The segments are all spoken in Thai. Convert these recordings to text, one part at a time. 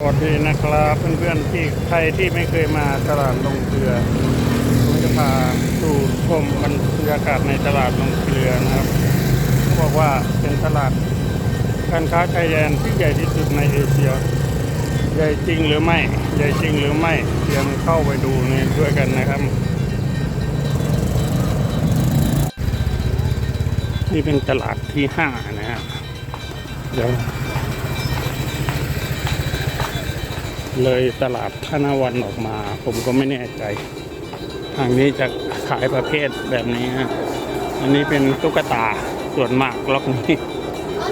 สวัสดีนะครับเพื่อนๆที่ใครที่ไม่เคยมาตลาดลงเกลือผมจะพาสู่ชมบรรยากาศในตลาดลงเกลือนะครับเขาบอกว่าเป็นตลาดการค้าชายแดนที่ใหญ่ที่สุดในเอเชีย ใหญ่จริงหรือไม่ ใหญ่จริงหรือไม่เตรียมเข้าไปดูนี่ด้วยกันนะครับ นี่เป็นตลาดที่ห้านะครับเดี๋ยว เลยตลาดธนวันออกมา ผมก็ไม่แน่ใจ ทางนี้จะขายประเภทแบบนี้ฮะอันนี้เป็นตุ๊กตาส่วนมากล็อกนี้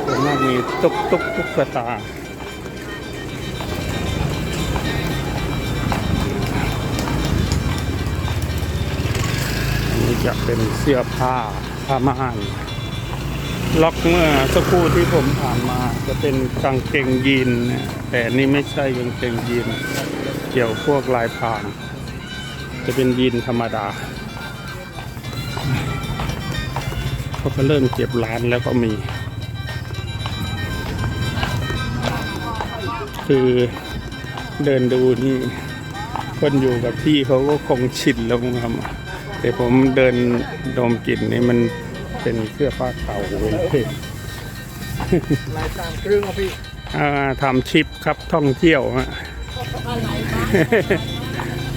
ส่วนมากมีตุ๊กตุ๊กตุ๊กตาอันนี้จะเป็นเสื้อผ้าผ้าม่าน ล็อกเมื่อสักครู่ที่ผมผ่านมาจะเป็นกางเกงยีนนะแต่นนี่ไม่ใช่กางเกงยีน เกี่ยวพวกลายพราง จะเป็นยีนธรรมดาเขาก็เริ่มเก็บร้านแล้วก็มี คือเดินดูนี่คนอยู่กับที่เขาก็คงชินแล้วครับแต่ผมเดินดมกลิ่นนี่มัน เป็นเสื้อผ้าเก่าเป็นเพศลายสามครึ่งครับพี่อ่าทำทริปครับท่องเที่ยวฮะ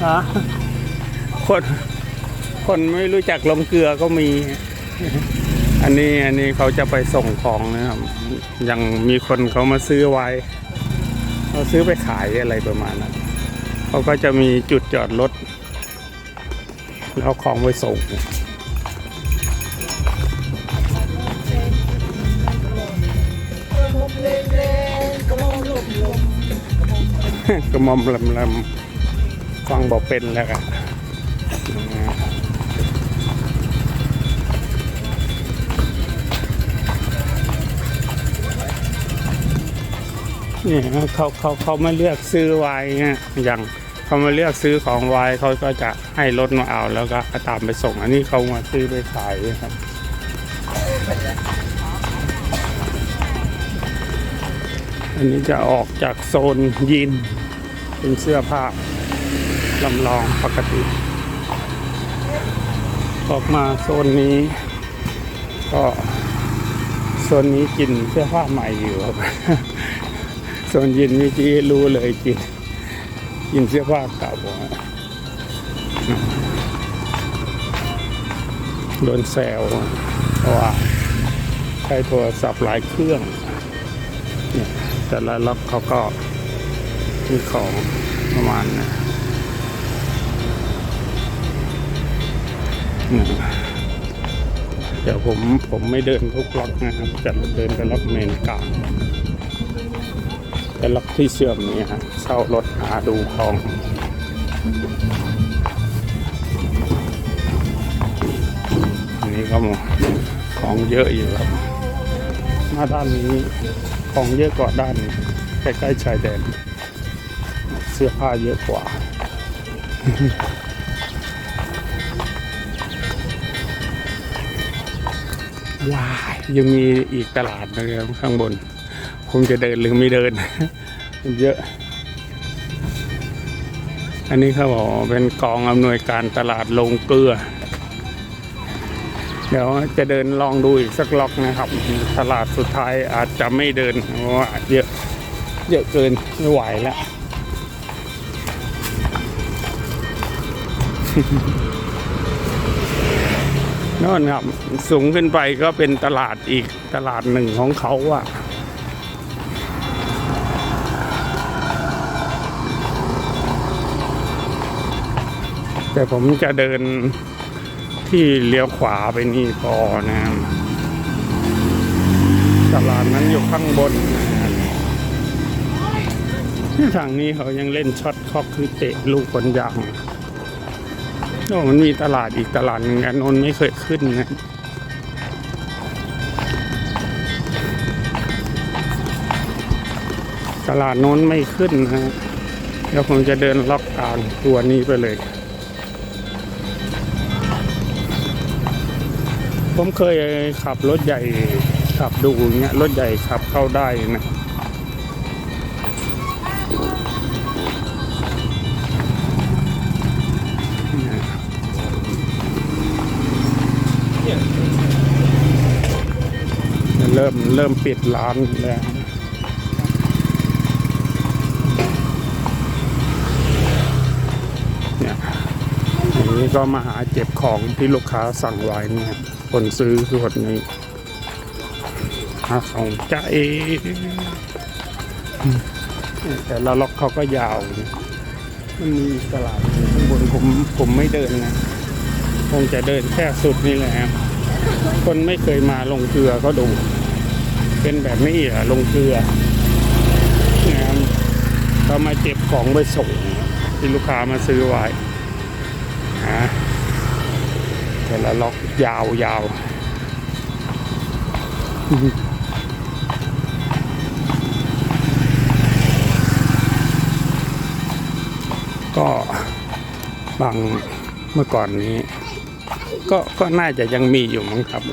ฮะคนคนไม่รู้จักลงเกลือก็มี อันนี้อันนี้เขาจะไปส่งของนะครับ ยังมีคนเขามาซื้อไว้เขาซื้อไปขายอะไรประมาณนั้นเขาก็จะมีจุดจอดรถแล้วเอาของไปส่ง กระมอมลำลำฟังบอกเป็นแล้วกันนี่เขาเขาเขาไม่เลือกซื้อไว้เงี้ยอย่างเขามาเลือกซื้อของไว้เขาก็จะให้รถมาเอาแล้วก็ตามไปส่ง อันนี้เขามาซื้อไปขายครับอันนี้จะออกจากโซนยีน เป็นเสื้อผ้าลำลองปกติ ออกมาโซนนี้ ก็โซนนี้กินเสื้อผ้าใหม่อยู่ครับโซนยีนเมื่อกี้รู้เลยกิน กินเสื้อผ้าเก่าโดนแซวเพราะว่าใช้โทรศัพท์หลายเครื่องเนี่ยแต่ละล็อกเขาก็ มีของประมาณนะเดี๋ยวผมผมไม่เดินทุกล็อกนะครับจะเดินแต่ล็อกเมนกลางแต่ล็อกที่เชื่อมนี้ฮะเช่ารถหาดูของอันนี้ก็ของเยอะอยู่ครับ หน้าด้านนี้ของเยอะกว่าด้านใกล้ๆชายแดน สื้อผ้าเยอะกว่า ว้าย ยังมีอีกตลาดนะครับข้างบนผมจะเดินหรือไม่เดิน เยอะ อันนี้เขาบอกเป็นกองอำนวยการตลาดลงเกลือ เดี๋ยวจะเดินลองดูอีกสักล็อกนะครับ ตลาดสุดท้ายอาจจะไม่เดินเพราะว่าเยอะเยอะเกินไม่ไหวแล้ว น่นครับ สูงขึ้นไปก็เป็นตลาดอีกตลาดหนึ่งของเขาอะแต่ผมจะเดินที่เลี้ยวขวาไปนี่พอนะตลาดนั้นอยู่ข้างบนนะที่ทางนี้เขายังเล่นช็อตคอกคือเตะลูกบอลยาง โอ้มันมีตลาดอีกตลาดหนึ่งอันนนไม่เคยขึ้นนะตลาดโน้นไม่ขึ้นนะฮะเดี๋ยวผมจะเดินล็อกกลางตัวนี้ไปเลย ผมเคยขับรถใหญ่ขับดูเงี้ยรถใหญ่ขับเข้าได้นะ เริ่มเริ่มปิดร้านแล้วเนี่ยอย่างนี้ก็มาหาเจ็บของที่ลูกค้าสั่งไว้เนี่ยคนซื้อคือคนนี้หาของใจแต่ละล็อกเขาก็ยาว มันมีตลาดข้างบนผมผมไม่เดินนะ คงจะเดินแค่สุดนี่แหละครับคนไม่เคยมาลงเกลือก็ดู เป็นแบบนี้อะลงเกลือนะครับเรามาเก็บของไปส่งที่ลูกค้ามาซื้อไว้ฮะแต่ละล็อกยาวยาวก็บางเมื่อก่อนนี้ ก็ก็น่าจะยังมีอยู่มั้งครับ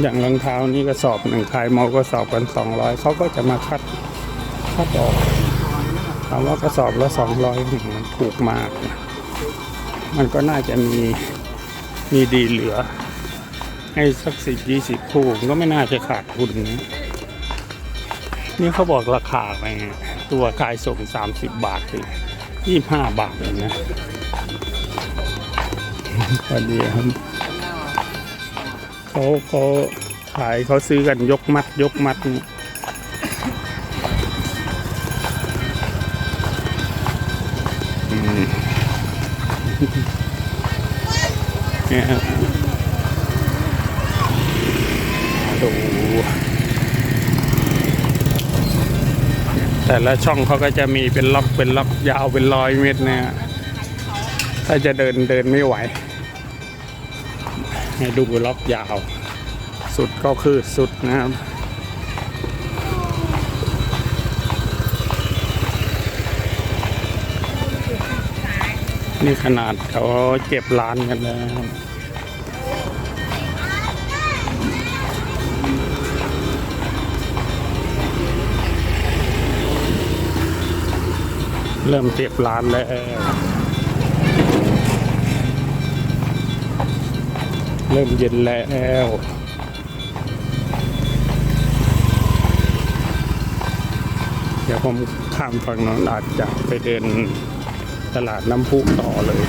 อย่างรองเท้านี่กระสอบหนึ่งขายเมากระสอบกันสองร้อยเขาก็จะมาคัดคัดออกถามว่ากระสอบละสองร้อยมันถูกมาก มันก็น่าจะมีมีดีเหลือ ให้สักสิบยี่สิบคู่ก็ไม่น่าจะขาดทุนนะนี่เขาบอกราคาไปไงตัวขายส่งสามสิบบาทถึงยี่ห้าบาทเลยนะ พอดีครับเขาเขาขายเขาซื้อกันยกมัดยกมัดนี่เนี่ยดูแต่ละช่องเขาก็จะมีเป็นล็อกเป็นล็อกยาวเป็นร้อยเมตรเนี่ย ถ้าจะเดินเดินไม่ไหว ให้ดูล็อกยาว สุดก็คือสุดนะครับนี่ขนาดเขาเจ็บร้านกันแล้วนะครับเริ่มเจ็บร้านแล้ว เริ่มเย็นแล้วเดี๋ยวผมข้ามฝั่งน้นอาจจะไปเดินตลาดน้ำพุต่อเลย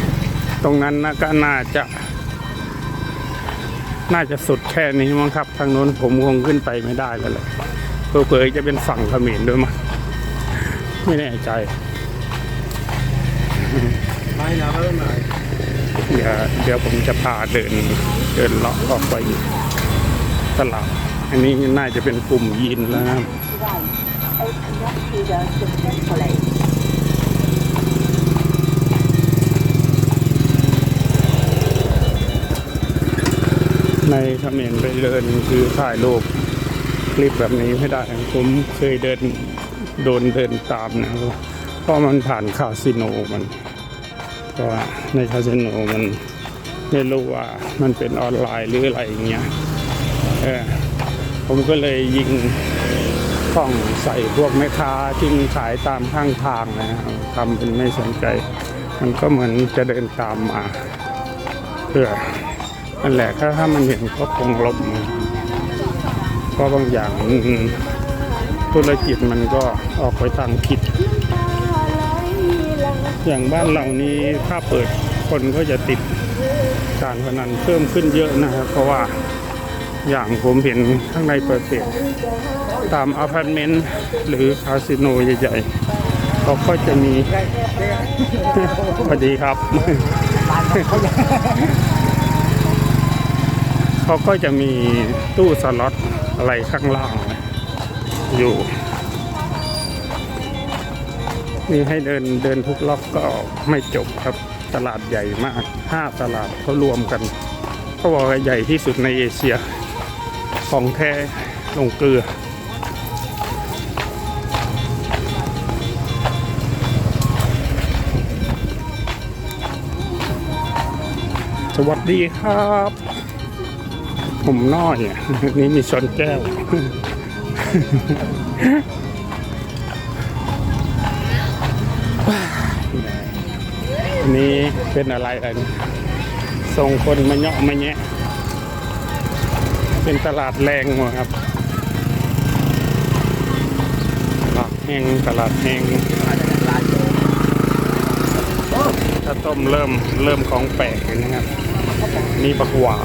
ตรงนั้นนะก็น่าจะ น่าจะสุดแค่นี้มั้งครับ ทางโน้นผมคงขึ้นไปไม่ได้แล้วแหละเผื่อจะเป็นฝั่งเขมรด้วยมั้งไม่แน่ใจไม่นะเริ่มหน่อย เดี๋ยวเดี๋ยวผมจะพาเดินเดินเลาะออกไปตลาด อันนี้น่าจะเป็นกลุ่มยีนแล้วนะครับ Right. Open up to the successfully. ในเขมรไปเดินคือถ่ายรูปคลิปแบบนี้ไม่ได้ ผมเคยเดินโดนเดินตามนะเพราะมันผ่านคาสิโนมัน เพราะว่าในคาสิโนมันไม่รู้ว่ามันเป็นออนไลน์หรืออะไรอย่างเงี้ยเออผมก็เลยยิงกล้องใส่พวกแม่ค้าที่ขายตามข้างทางนะครับทำเป็นไม่สนใจ มันก็เหมือนจะเดินตามมาเพื่อนั่นแหละถ้าถ้ามันเห็นก็คงลบมันเพราะบางอย่างธุรกิจมันก็ออกไปทางผิด อย่างบ้านเรานี้ถ้าเปิดคนก็จะติดการพนันเพิ่มขึ้นเยอะนะครับ เพราะว่าอย่างผมเห็นข้างในเปิดเปิดตามอพาร์ตเมนต์หรือคาสิโนใหญ่ๆเขาก็จะมีสวัสดีครับเขาก็จะมีตู้สล็อตอะไรข้างล่างอยู่ มีให้เดินเดินทุกล็อกก็ไม่จบครับ ตลาดใหญ่มากห้าตลาดเขารวมกันเขาบอกว่าใหญ่ที่สุดในเอเชีย ของแท้ลงเกลือสวัสดีครับ ผมน้อยอะนี่มีชนแก้ว อันนี้เป็นอะไรอันส่งคนมาเนาะมาแยะ เป็นตลาดแรงหมดครับตลาดแห้งตลาดแห้งถ้าต้มเริ่มเริ่มของแปลกนะครับ นี่ปักหวา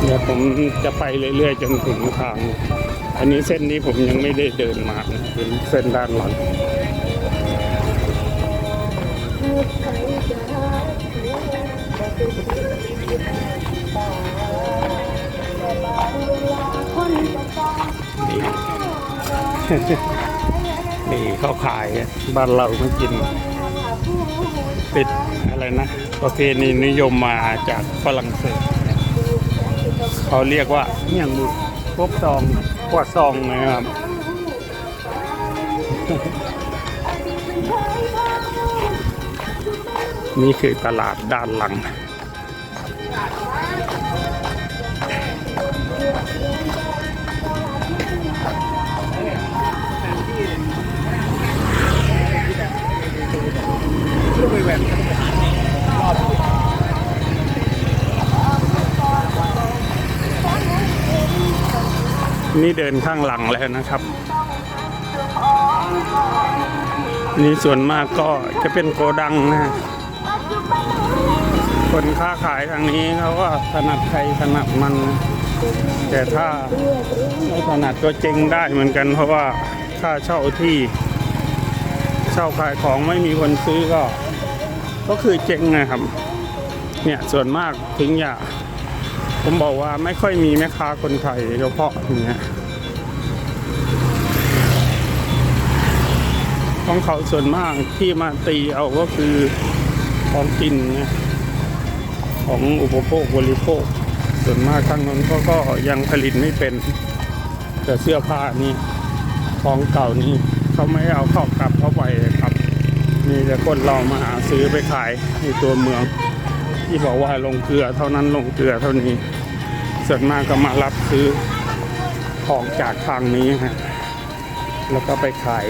เดี๋ยวผมจะไปเรื่อยๆ จนถึงทาง อันนี้เส้นนี้ผมยังไม่ได้เดินมาเป็นเส้นด้านหลังนี่ เขาขายบ้านเราไม่กินติดอะไรนะประเพณีนิยมมาจากฝรั่งเศสเขาเรียกว่าเมี่ยงบุพบซอง ว่าซองนะครับ นี่คือตลาดด้านหลัง นี่เดินข้างหลังแล้วนะครับ นี่ส่วนมากก็จะเป็นโกดังนะคนค้าขายทางนี้เขาก็ถนัดใครถนัดมัน แต่ถ้าไม่ถนัดก็เจ๊งได้เหมือนกัน เพราะว่าค่าเช่าที่เช่าขายของไม่มีคนซื้อก็ ก็คือเจ๊งนะครับ เนี่ยส่วนมากถึงอย่า ผมบอกว่าไม่ค่อยมีแม่ค้าคนไทยเฉพาะอย่างเงี้ยของเขาส่วนมากที่มาตีเอาก็คือของกินนะของอุปโภคบริโภค ส่วนมากทางนั้นก็ก็ยังผลิตไม่เป็น แต่เสื้อผ้านี่ของเก่านี่เขาไม่เอาเข้ากลับเข้าไปครับ มีแต่คนเรามาหาซื้อไปขายในตัวเมือง ที่บอกว่าลงเกลือเท่านั้นลงเกลือเท่านี้ ส่วนมากก็มารับซื้อของจากทางนี้ฮะแล้วก็ไปขาย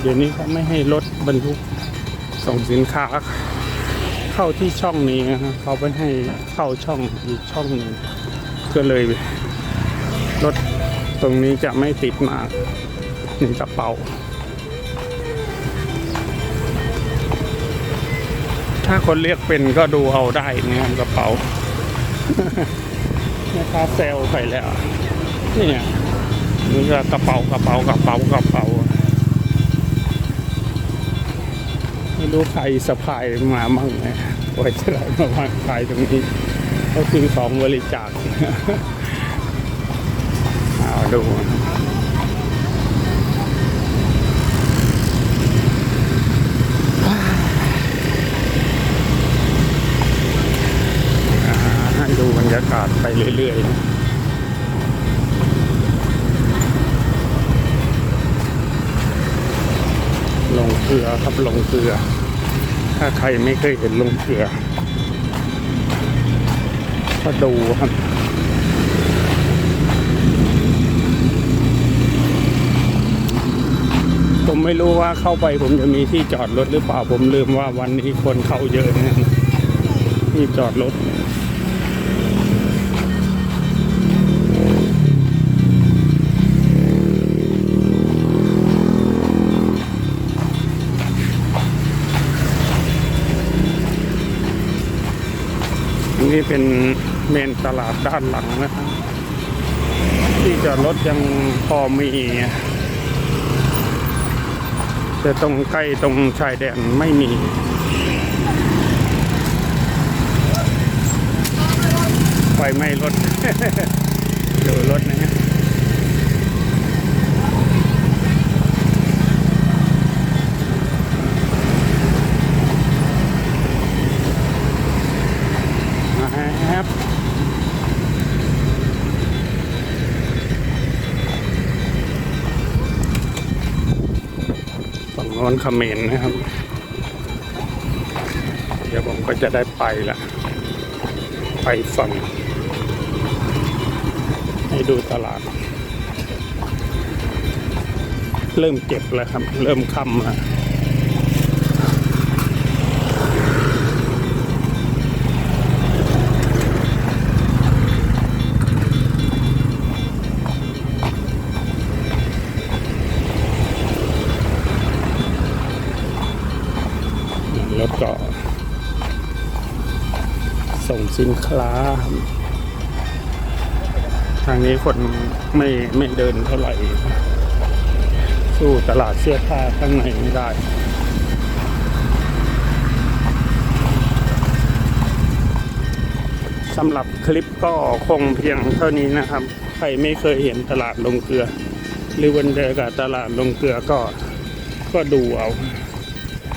เดี๋ยวนี้เขาไม่ให้รถบรรทุกส่งสินค้า เข้าที่ช่องนี้นะเขาไม่ให้เข้าช่องอีกช่องหนึ่งก็เลยรถตรงนี้จะไม่ติดมาในกระเป๋า ถ้าคนเรียกเป็นก็ดูเอาได้นะครับกระเป๋านะครับเซลไปแล้วนี่นี่ก็กระเป๋ากระเป๋ากระเป๋ากระเป๋าไม่รู้ใครสะพายมามั่งนะไว้จะได้มาวางขายตรงนี้ก็คือของบริจาคเอาดู รื่อยๆลงเกลือครับลงเกลือ ถ้าใครไม่เคยเห็นลงเกลือ ก็ดูครับ ผมไม่รู้ว่าเข้าไปผมจะมีที่จอดรถหรือเปล่าผมลืมว่าวันนี้คนเข้าเยอะนะที่จอดรถ นี้เป็นเมนตลาดด้านหลังนะครับ ที่จอดรถยังพอมี แต่ตรงใกล้ตรงชายแดนไม่มีไฟไหม้รถ ดูรถนะฮะ ร้อนเขมรนะครับ เดี๋ยวผมก็จะได้ไปละ ไปฝั่งให้ดูตลาด เริ่มเจ็บแล้วครับ เริ่มค่ำแล้ว ก็ ส่งสินค้า ทางนี้คนไม่ไม่เดินเท่าไหร่ สู้ตลาดเสื้อผ้าข้างในไม่ได้สำหรับคลิปก็คงเพียงเท่านี้นะครับ ใครไม่เคยเห็นตลาดลงเกลือ หรือวันเดีกับตลาดลงเกลือก็ก็ดูเอา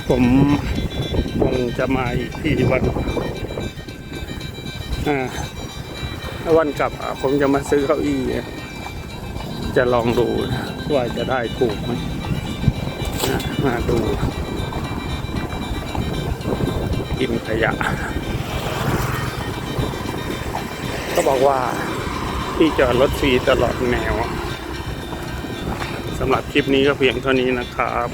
ผมคงจะมาอีกที่วันอ่าวันกลับผมจะมาซื้อเก้าอี้จะลองดูว่าจะได้ถูกไหมมาดูกินขยะ ก็บอกว่าที่จอดรถฟรีตลอดแนวสำหรับคลิปนี้ก็เพียงเท่านี้นะครับ